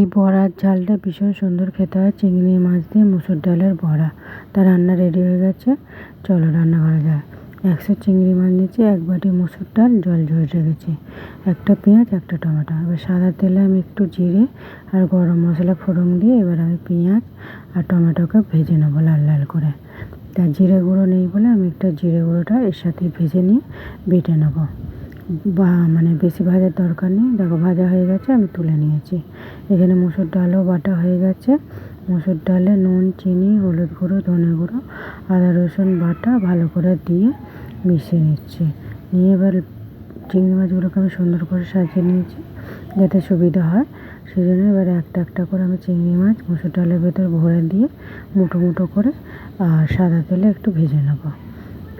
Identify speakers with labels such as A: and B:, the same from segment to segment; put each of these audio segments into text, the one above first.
A: এই বড়ার ঝালটা ভীষণ সুন্দর খেতে হয়। চিংড়ি মাছ দিয়ে মুসুর ডালের বড়া। তা রান্না রেডি হয়ে গেছে। চলো রান্না করা যায় একশো চিংড়ি মাছ নিয়েছি, এক বাটি মুসুর ডাল, জল ঝরে রেখেছি। একটা পেঁয়াজ, একটা টমেটো। এবার সাদা তেলে আমি একটু জিরে আর গরম মশলা ফোড়ন দিয়ে এবার আমি পেঁয়াজ আর টমেটোকে ভেজে নেব লাল লাল করে। তা জিরে গুঁড়ো নেই বলে আমি একটা জিরে গুঁড়োটা এর সাথে ভেজে নিয়ে বেটে নেব। বা মানে বেশি ভাজার দরকার নেই। দেখো ভাজা হয়ে গেছে, আমি তুলে নিয়েছি। এখানে মুসুর ডালও বাটা হয়ে গেছে। মুসুর ডালে নুন, চিনি, হলুদ গুঁড়ো, ধনে গুঁড়ো, আদা রসুন বাটা ভালো করে দিয়ে মিশিয়ে নিচ্ছি। নিয়ে এবার চিংড়ি মাছগুলোকে আমি সুন্দর করে সাজিয়ে নিয়েছি যাতে সুবিধা হয়। সেই জন্য এবার একটা একটা করে আমি চিংড়ি মাছ মুসুর ডালের ভেতর ভরে দিয়ে মুটো মুটো করে, আর সাদা তেলে একটু ভেজে নেব।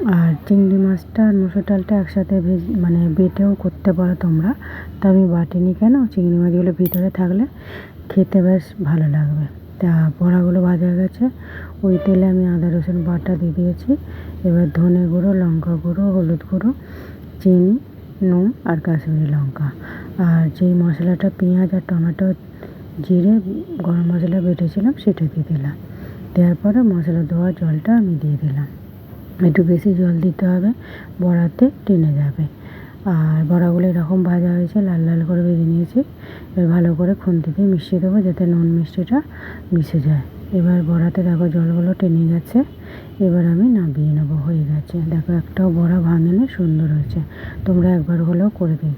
A: আর চিংড়ি মাছটা আর মুসুর ডালটা একসাথে ভেজ মানে বেটেও করতে পারো তোমরা। তা আমি বাটিনি কেন? চিংড়ি মাছগুলো ভিতরে থাকলে খেতে বেশ ভালো লাগবে। তা বড়াগুলো ভাজা গেছে। ওই তেলে আমি আদা, রসুন বাটা দিয়ে দিয়েছি। এবার ধনে গুঁড়ো, লঙ্কা গুঁড়ো, হলুদ গুঁড়ো, চিনি, নুন আর কাশ্মীরি লঙ্কা। আর যেই মশলাটা পেঁয়াজ আর টমেটো জিরে, গরম মশলা বেটেছিলাম সেটা দিয়ে দিলাম। দেওয়ার পরে মশলা ধোয়া জলটা আমি দিয়ে দিলাম। একটু বেশি জল দিতে হবে, বড়াতে টেনে যাবে। আর বড়াগুলো এরকম ভাজা হয়েছে, লাল লাল করে ভেজে নিয়েছি। এবার ভালো করে খুন্তি দিয়ে মিশিয়ে দেবো যাতে নুন মিষ্টিটা মিশে যায়। এবার বড়াতে দেখো জলগুলো টেনে গেছে, এবার আমি নামিয়ে নেব, হয়ে গেছে। দেখো একটাও বড়া ভাঙেনি, সুন্দর হয়েছে। তোমরা একবার হলেও করে দিই